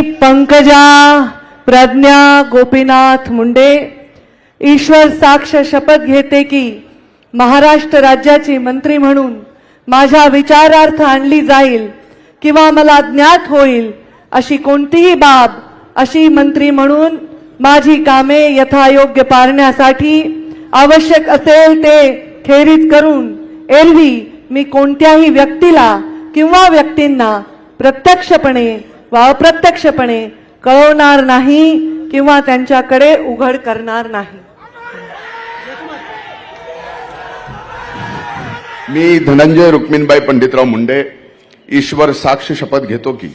पंकजा प्रज्ञा गोपीनाथ मुंडे. ईश्वर साक्ष शपथ घेते की महाराष्ट्र राज्याची मंत्री म्हणून माझ्या विचारार्थ आणली जाईल किंवा मला ज्ञात होईल अशी कोणतीही बाब अशी मंत्री म्हणून माझी कामे यथायोग्य पाळण्यासाठी आवश्यक असेल ते खेरीज करून एरवी मी कोणत्याही व्यक्तीला किंवा व्यक्तींना प्रत्यक्षपणे वा अप्रत्यक्षपणे कळवणार नाही किंवा त्यांच्याकडे उघड करणार नाही. मी धनंजय रुक्मिणबाई पंडितराव मुंडे ईश्वर साक्ष शपथ घेतो की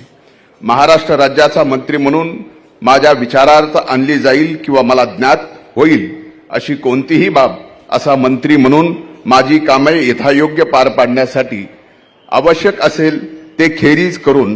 महाराष्ट्र राज्याचा मंत्री म्हणून माझ्या विचारार्थ आणली जाईल किंवा मला ज्ञात होईल अशी कोणतीही बाब असा मंत्री म्हणून माझी कामे यथायोग्य पार पाडण्यासाठी आवश्यक असेल ते खेरीज करून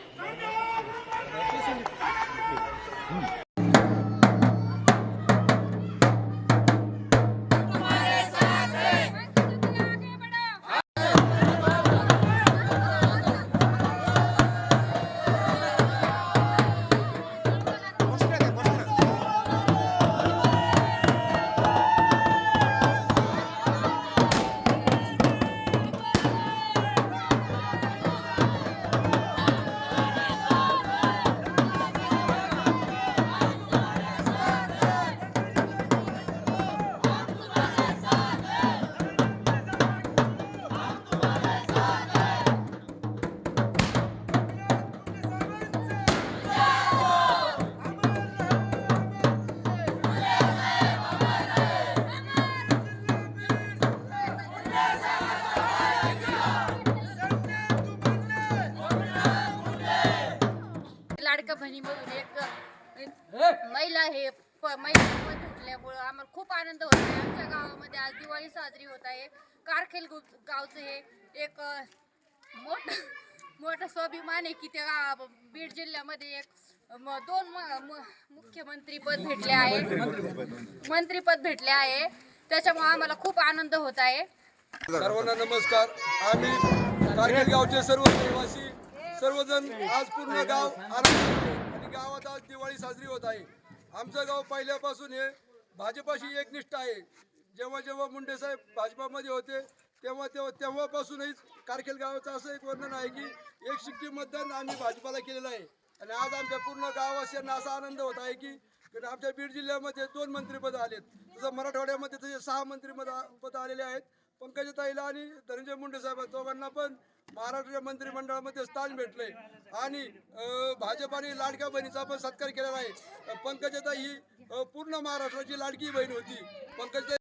लाडक्या बहिणीमधून एक महिला हे प- महिला पद भेटल्यामुळं आम्हाला खूप आनंद होत आहे. आमच्या गावामध्ये आज दिवाळी साजरी होत आहे. कारखेल गु- गावचं हे एक मोठं मोठं स्वाभिमान आहे की त्या बीड जिल्ह्यामध्ये एक म- दोन मुख्यमंत्री पद भेटले आहे. मंत्रीपद भेटले आहे. त्याच्यामुळे आम्हाला खूप आनंद होत आहे. सर्वांना नमस्कार. आम्ही कारगिल गावचे सर्व रहिवासी सर्वजण आज पूर्ण गाव आनंदी आणि गावात आज दिवाळी साजरी होत आहे. आमचं गाव पहिल्यापासून हे भाजपाशी एकनिष्ठ आहे. जेव्हा जेव्हा मुंडे साहेब भाजपामध्ये होते तेव्हा तेव्हा तेव्हापासूनही कारखेल गावाचं असं एक वर्णन आहे की एक शिक्की मतदान आम्ही भाजपाला केलेलं आहे. आणि आज आमच्या पूर्ण गाववासियांना असा आनंद होत आहे की कारण आमच्या बीड जिल्ह्यामध्ये दोन मंत्रिपद आलेत. तसं मराठवाड्यामध्ये तसे सहा मंत्रिपद पद आलेले आहेत. पंकजताईला आणि धनंजय मुंडे साहेब दोघांना पण महाराष्ट्राच्या मंत्रिमंडळामध्ये स्थान भेटलंय. आणि भाजपाने लाडक्या बहिणीचा पण सत्कार केलेला आहे. पंकजताई ही पूर्ण महाराष्ट्राची लाडकी बहीण होती. पंकजताई